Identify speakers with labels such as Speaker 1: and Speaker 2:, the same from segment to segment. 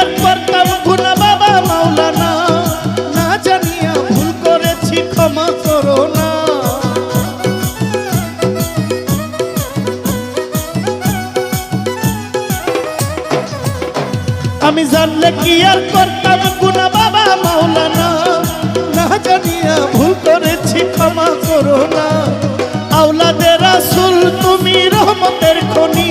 Speaker 1: আর করতাম গুনা বাবা মাওলানা, না জানিয়া ভুল করেছি ক্ষমা করো না। আমি জানলে কি আর করতাম গুনা বাবা মাওলানা, না জানিয়া ভুল করেছি ক্ষমা করো না। আওলাদের রাসূল, তুমি রহমতের খনি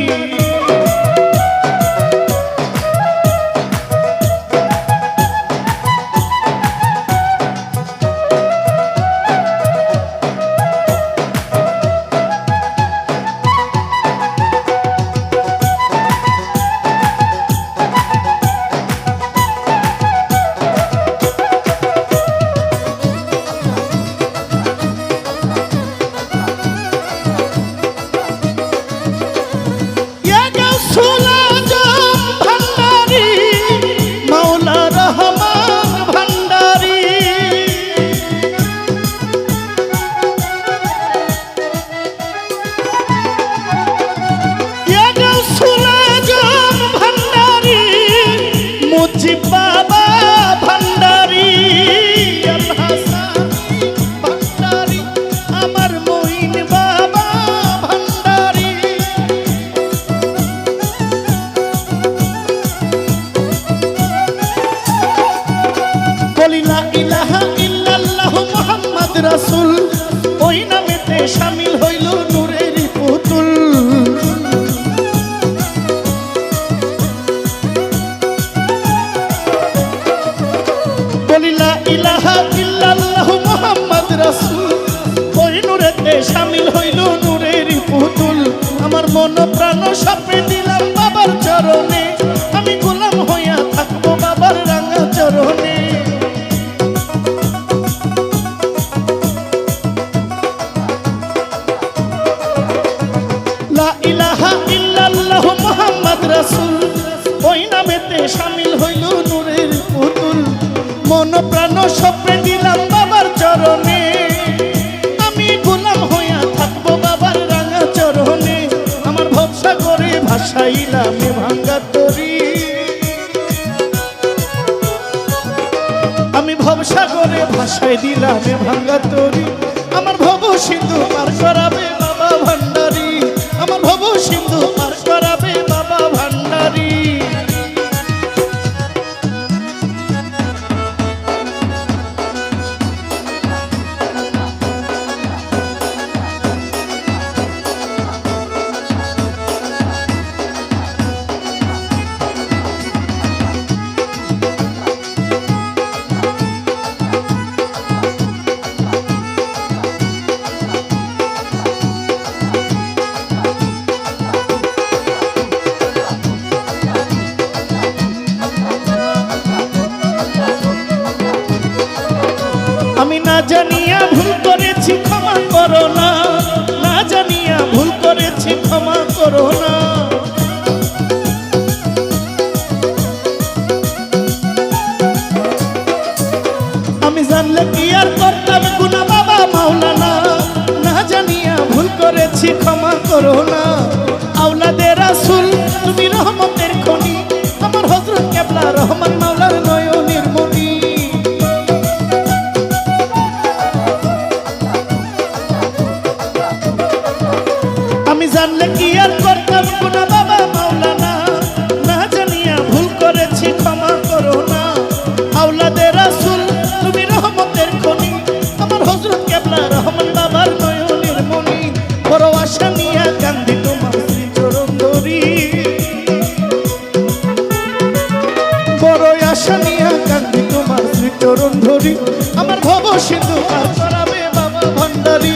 Speaker 1: মুজিব বাবা মন প্রাণ সপে দিলাম বাবার চরণে। আমি গোলাম হইয়া থাকব বাবার রাঙা চরণে। লা হইল নূরের পুতুল। মন প্রাণ ভাসাইলাম এ ভাঙ্গা তরি। আমি ভবসা করে ভাসাই দিলাম ভাঙ্গা তরি। আমার ভব সিন্ধু পার করাবে জানিয়া ভুল করেছি, ক্ষমা করো না। জানিয়া ভুল করেছি, ক্ষমা করো না। আমি জানলে কি আর করতাম গুনা বাবা মাওলানা? না জানিয়া ভুল করেছি, ক্ষমা করো না। আওলাদের রাসূল, তুমি রহমতের খনি। আমার হযরত কেবলা রহমান জানলে কি আর করতাম? গুনা বাবা মাওলানা, না জানিয়া ভুল করেছি, ক্ষমা করো না। আওলাদের রাসূল, তুমি রহমতের খনি। আমার হযরত কেবলা রহমান বাবার নয়নের মনি বড় আশা নিয়া কান্দি তোমার শ্রী চরণ ধরি। বড় আশা নিয়া কান্দি তোমার শ্রী চরণ ধরি। আমার ভব সিন্ধু করাবে বাবা ভান্ডারি।